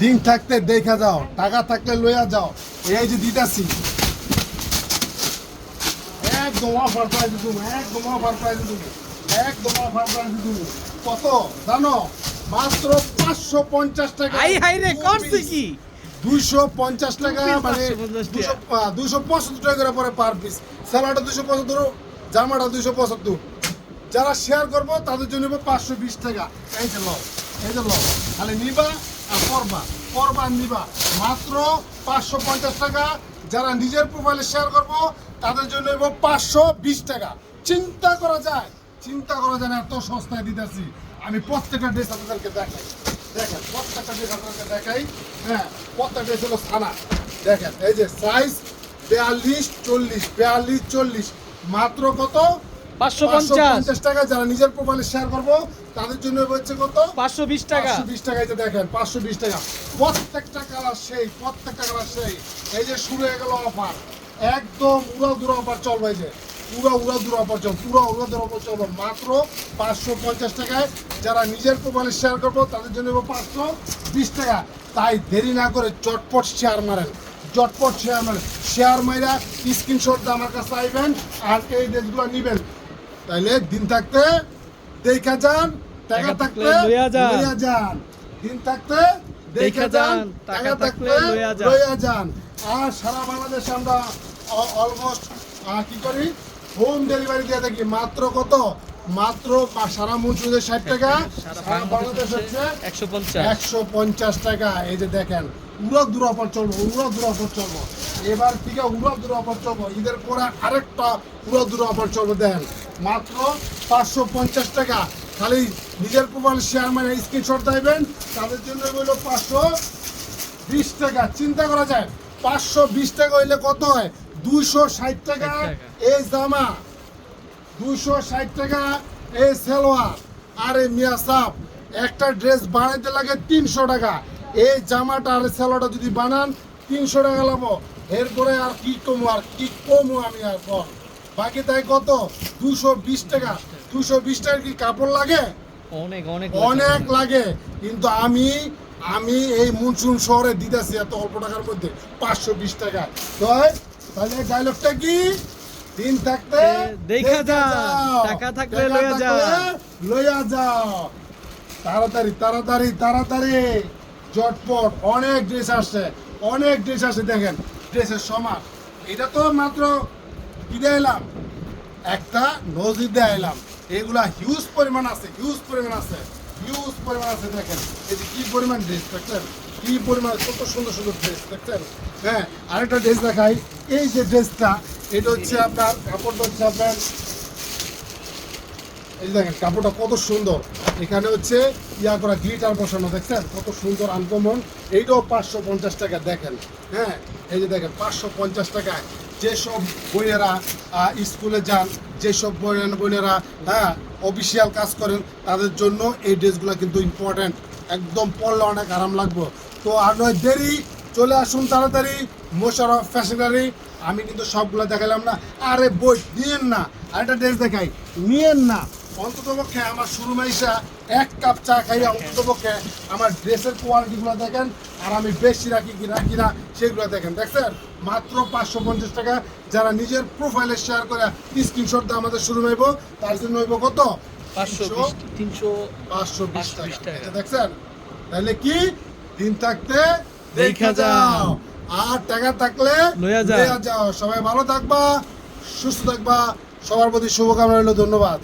দিন থাকতে দেখা যাও টাকা থাকলে লইয়া যাও। এই যে দিতাছি। একদম অফার একদম অফার একদম অফার কত? জানো? মাত্র পাঁচশো পঞ্চাশ টাকা। হাই হাই রে করছে কি? দুইশো পঞ্চাশ টাকা মানে 550 দুশো দুশো পঁচাত্তর টাকা করে পরে পার পিস স্যালাডটা দুশো পঁচাত্তর জামাটা দুশো পঁচাত্তর। যারা শেয়ার করব তাদের জন্য পাঁচশো বিশ টাকা। এই যে লো এই যে লো খালি নিবা করবা করবা নিবা। মাত্র পাঁচশো পঞ্চাশ টাকা। যারা নিজের প্রোফাইলে শেয়ার করব, তাদের জন্য নেব পাঁচশো বিশ টাকা। চিন্তা করা যায়। চিন্তা করা যায় না, এত সস্তায় দিতেছি। আমি প্রত্যেকটা ড্রেস আপনাদেরকে দেখাই। দেখেন, প্রত্যেকটা ড্রেস আপনাদেরকে দেখাই। হ্যাঁ প্রত্যেকটা ড্রেস হলো সানা দেখেন, এই যে সাইজ বিয়াল্লিশ, চল্লিশ বিয়াল্লিশ, চল্লিশ। মাত্র কত? পাঁচশো পঞ্চাশ। টাকা যারা নিজের প্রোফাইলে শেয়ার করব তাদের জন্য হচ্ছে কত? পাঁচশো বিশ টাকা। পাঁচশো বিশ টাকা যে দেখেন পাঁচশো বিশ টাকা। প্রত্যেকটা কালার সেই প্রত্যেকটা কালার সেই। এই যে শুরু হয়ে গেল অফার একদম উড়া দুরা অফার চলবে এই যে। পুরো উড়া দুরা অফার চল পুরো উড়া দুরা অফার চলবে। মাত্র পাঁচশো পঞ্চাশ টাকায় যারা নিজের প্রোফাইলে শেয়ার করব তাদের জন্য পাঁচশো বিশ টাকা। তাই দেরি না করে চটপট শেয়ার মারেন। চটপট শেয়ার মারেন। শেয়ার মাইরা স্ক্রিনশট আমার কাছে আইবেন আর এই ড্রেসগুলো নিবেন। তাইলে দিন থাকতে দেখা যান টাকা থাকলে লইয়া যান। দিন থাকতে দেখা যান টাকা থাকলে লইয়া যান। আর সারা বাংলাদেশে আমরা অলমোস্ট কি করি? হোম ডেলিভারি দিয়ে থাকি। মাত্র কত? মাত্র সারা মঞ্চুরে ষাট টাকা সারা বাংলাদেশ হচ্ছে একশো পঞ্চাশ। একশো পঞ্চাশ টাকা। এই যে দেখেন উড়ো দূর অফার চলবো উড়ো দূর অফার চলবো। এবার থেকে উড়ো দূর অফার চলবো। ঈদের পরে আরেকটা উড়ো দূর অফার চলবো দেখেন মাত্র পাঁচশো পঞ্চাশ টাকা। খালি নিজের প্রোফাইল শেয়ার মানে স্ক্রিনশট দেবেন। তাদের জন্য হইল পাঁচশো বিশ টাকা। চিন্তা করা যায় পাঁচশো বিশ টাকা হইলে কত হয়? দুইশো ষাট টাকা 60 টাকা। এই জামা দুইশো ষাট টাকা এই সেলোয়ার আর মিয়া সাপ। একটা ড্রেস বানাইতে লাগে তিনশো টাকা। এই জামাটা আর সেলোয়ারটা যদি বানান তিনশো টাকা লাবো এরপরে আর কি কমো আর কি কমো আমি আর বল? বাকি তাই কত? দুশো বিশ টাকা। দুশো বিশ টাকার কি কাপড় লাগে? অনেক অনেক অনেক লাগে। কিন্তু আমি আমি এই মুনসুন শহরে দিতেছি এত অল্প টাকার মধ্যে পাঁচশো বিশ টাকা। তো তাহলে ডায়লগটা কি? দিন থাকতে দেখা যাও। টাকা থাকলে লইয়া যাও। লইয়া যাও। তাড়াতাড়ি তাড়াতাড়ি তাড়াতাড়ি। জটপট অনেক ড্রেস আসছে। অনেক ড্রেস আসছে দেখেন। ড্রেসের সমান এটা তো মাত্র কি দিয়ে এলাম, একটা নজির দিয়ে এলাম, এগুলা হিউজ পরিমাণ আছে হিউজ পরিমাণ আছে হিউজ পরিমাণ আছে দেখেন, এই যে কি পরিমাণ ড্রেস দেখছেন, কি পরিমাণ, কত সুন্দর সুন্দর ড্রেস দেখছেন হ্যাঁ আরেকটা ড্রেস দেখাই, এই যে ড্রেসটা এটা হচ্ছে আপনার, কাপড়টা হচ্ছে আপনার, এই যে দেখেন, কাপড়টা কত সুন্দর, এখানে হচ্ছে ইয়া করা গ্লিটার বসানো, দেখছেন, কত সুন্দর আনকমন, এইটাও পাঁচশো পঞ্চাশ টাকা, দেখেন হ্যাঁ এই যে দেখেন, পাঁচশো পঞ্চাশ টাকায় যেসব বোনেরা স্কুলে যান, যেসব বোন- বোনেরা হ্যাঁ অফিসিয়াল কাজ করেন, তাদের জন্য এই ড্রেসগুলো কিন্তু ইম্পর্ট্যান্ট একদম পড়লে অনেক আরাম লাগবে। তো আর নয়, দেরি। চলে আসুন তাড়াতাড়ি। মোশারফ ফ্যাশনারি আমি কিন্তু সবগুলো দেখালাম না। আরে বই নিয়েন না। আরেকটা ড্রেস দেখাই। নিয়েন না। অন্তত পক্ষে আমার শুরু মাইসা এক কাপ চা খাইয়া অন্তত পক্ষে আমার ড্রেসের কোয়ালিটিগুলো দেখেন আর আমি বেশি রাখি কি রাখি না সেগুলো দেখেন। দেখছেন? মাত্র পাঁচশো পঞ্চাশ টাকা। যারা নিজের প্রোফাইলে শেয়ার করে স্ক্রিনশট দিয়ে আমাদের শুরু হইব তার জন্য হইব কত? পাঁচশো তিনশো পাঁচশো বিশ 520 টাকা। দেখছেন? তাহলে কি? দিন থাকতে দেখা যাও। আর টাকা থাকলে লইয়া। যাও। সবাই ভালো থাকবা সুস্থ থাকবা। সবার প্রতি শুভকামনা রইল ধন্যবাদ।